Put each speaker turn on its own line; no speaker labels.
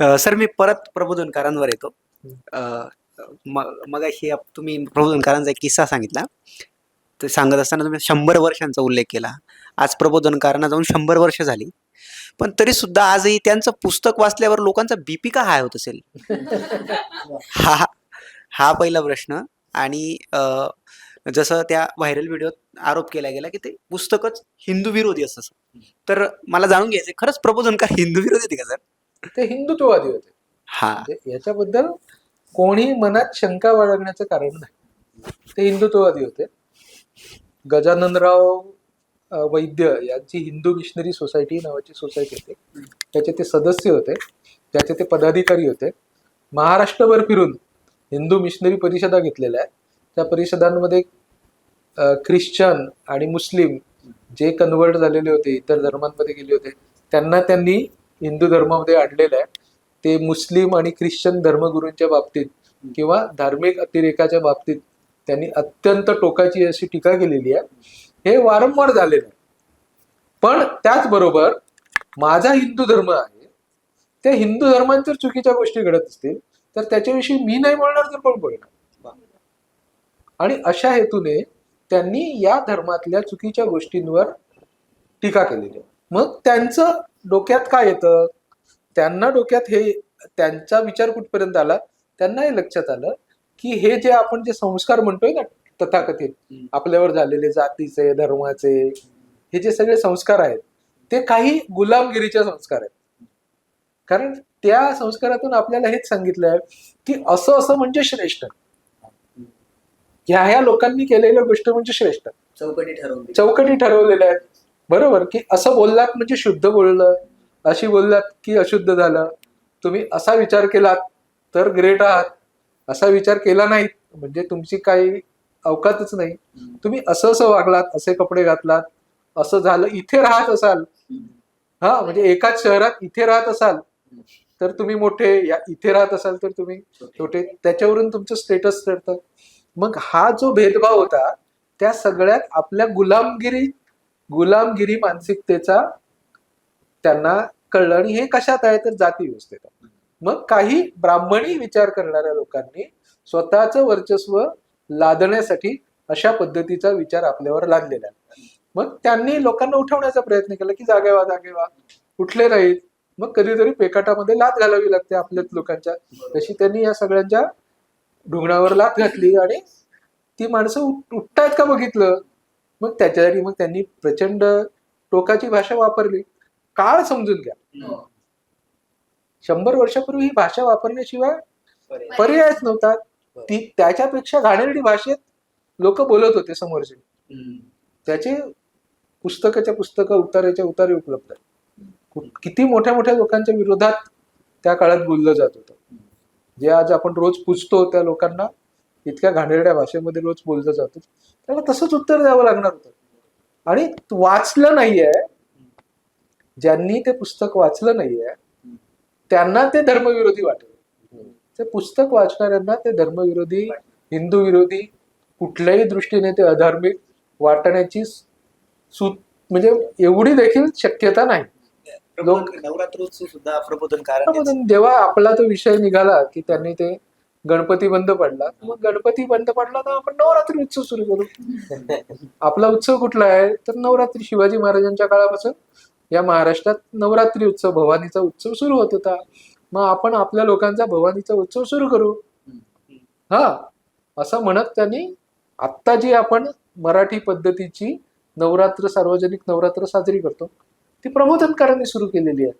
Sir मी परत प्रबोधनकारांवर येतो. मग हे तुम्ही प्रबोधनकारांचा एक किस्सा सांगितला. ते सांगत असताना तुम्ही शंभर वर्षांचा उल्लेख केला. आज प्रबोधनकारांना जाऊन शंभर वर्ष झाली. पण तरी सुद्धा आजही त्यांचं पुस्तक वाचल्यावर लोकांचा बीपी का हाय होत असेल? हा हा पहिला प्रश्न. आणि जसं त्या व्हायरल व्हिडिओत आरोप केला गेला की ते पुस्तकच हिंदू विरोधी असं. तर मला जाणून घ्यायचं खरंच प्रबोधनकार हिंदू विरोधी होते का सर?
ते हिंदुत्ववादी होते.
हा.
म्हणजे याच्याबद्दल कोणी मनात शंका बाळगण्याचं कारण नाही. ते हिंदुत्ववादी होते. गजाननराव वैद्य यांची हिंदू मिशनरी सोसायटी नावाची सोसायटी होती. त्याचे ते सदस्य होते. त्याचे ते पदाधिकारी होते. महाराष्ट्रभर फिरून हिंदू मिशनरी परिषदा घेतलेल्या आहेत. त्या परिषदांमध्ये ख्रिश्चन आणि मुस्लिम जे कन्वर्ट झालेले होते इतर धर्मांमध्ये गेले होते त्यांना त्यांनी हिंदू धर्मामध्ये आणलेलं आहे. ते मुस्लिम आणि ख्रिश्चन धर्मगुरूंच्या बाबतीत किंवा धार्मिक अतिरेकाच्या बाबतीत त्यांनी अत्यंत टोकाची अशी टीका केलेली आहे. हे वारंवार झालेलं आहे. पण त्याचबरोबर माझा हिंदू धर्म आहे त्या हिंदू धर्मात जर चुकीच्या गोष्टी घडत असतील तर त्याच्याविषयी मी नाही बोलणार तर कोण बोलणार? आणि अशा हेतूने त्यांनी या धर्मातल्या चुकीच्या गोष्टींवर टीका केलेली आहे. मग त्यांचं डोक्यात काय येतं? त्यांना डोक्यात हे त्यांचा विचार कुठपर्यंत आला? त्यांना हे लक्षात आलं की हे जे आपण जे संस्कार म्हणतोय ना तथाकथित. आपल्यावर झालेले जातीचे धर्माचे हे जे सगळे संस्कार आहेत ते काही गुलामगिरीचे संस्कार आहेत. कारण त्या संस्कारातून आपल्याला हेच सांगितलं आहे की असं असं म्हणजे श्रेष्ठ. ह्या ह्या लोकांनी केलेल्या गोष्ट म्हणजे श्रेष्ठ.
चौकटी ठरवली
चौकटी ठरवलेल्या आहेत. बरोबर? की असं बोललात म्हणजे शुद्ध बोललं अशी बोललात की अशुद्ध झालं. तुम्ही असा विचार केलात तर ग्रेट आहात. असा विचार केला नाही म्हणजे तुमची काही अवकातच नाही. तुम्ही असं असं वागलात असे कपडे घातलात असं झालं इथे राहत असाल. हा म्हणजे एकाच शहरात इथे राहत असाल तर तुम्ही मोठे या इथे राहत असाल तर तुम्ही छोटे. त्याच्यावरून तुमचं स्टेटस ठरतं. मग हा जो भेदभाव होता त्या सगळ्यात आपल्या गुलामगिरी गुलामगिरी मानसिकतेचा त्यांना कळलं आणि हे कशात आहे तर जाती व्यवस्थेत मग काही ब्राह्मणी विचार करणाऱ्या लोकांनी स्वतःच वर्चस्व लादण्यासाठी अशा पद्धतीचा विचार आपल्यावर लादलेला आहे. मग त्यांनी लोकांना उठवण्याचा प्रयत्न केला की जागे वा जागे वा उठले नाहीत. मग कधीतरी पेकाटामध्ये लात घालावी लागते आपल्याच लोकांच्या. तशी त्यांनी या सगळ्यांच्या ढुंगणावर लात घातली आणि ती माणसं उठतायत का बघितलं? मग त्याच्यासाठी मग त्यांनी प्रचंड टोकाची भाषा वापरली. काळ समजून घ्या. शंभर वर्षापूर्वी ही भाषा वापरण्याशिवाय पर्यायच नव्हता. ती त्याच्यापेक्षा घाणेरडी भाषेत लोक बोलत होते समोरचे. त्याचे पुस्तकाच्या पुस्तकं उताराच्या उतारे उपलब्ध आहेत. किती मोठ्या मोठ्या लोकांच्या विरोधात त्या काळात बोललं जात होतं. जे आज आपण रोज पुजतो त्या लोकांना इतक्या घाणेरड्या भाषेमध्ये रोज बोललं जातं. त्याला तसंच उत्तर द्यावं लागणार होतं. आणि वाचलं नाहीये. ज्यांनी ते पुस्तक वाचलं नाहीये त्यांना ते धर्मविरोधी वाटेल. ते पुस्तक वाचणाऱ्यांना ते धर्मविरोधी हिंदू विरोधी कुठल्याही दृष्टीने ते अधार्मिक वाटण्याची म्हणजे एवढी देखील शक्यता नाही.
नवरात्रोत्सव सुद्धा प्रबोधनकार
पण जेव्हा आपला तो विषय निघाला की त्यांनी ते गणपती बंद पडला मग गणपती बंद पडला तर आपण नवरात्री उत्सव सुरू करू. आपला उत्सव कुठला आहे? तर नवरात्री. शिवाजी महाराजांच्या काळापासून या महाराष्ट्रात नवरात्री उत्सव भवानीचा उत्सव सुरू होत होता. मग आपण आपल्या लोकांचा भवानीचा उत्सव सुरू करू. हा असं म्हणत त्यांनी आत्ता जी आपण मराठी पद्धतीची नवरात्र सार्वजनिक नवरात्र साजरी करतो ती प्रबोधनकारांनी सुरू केलेली आहे.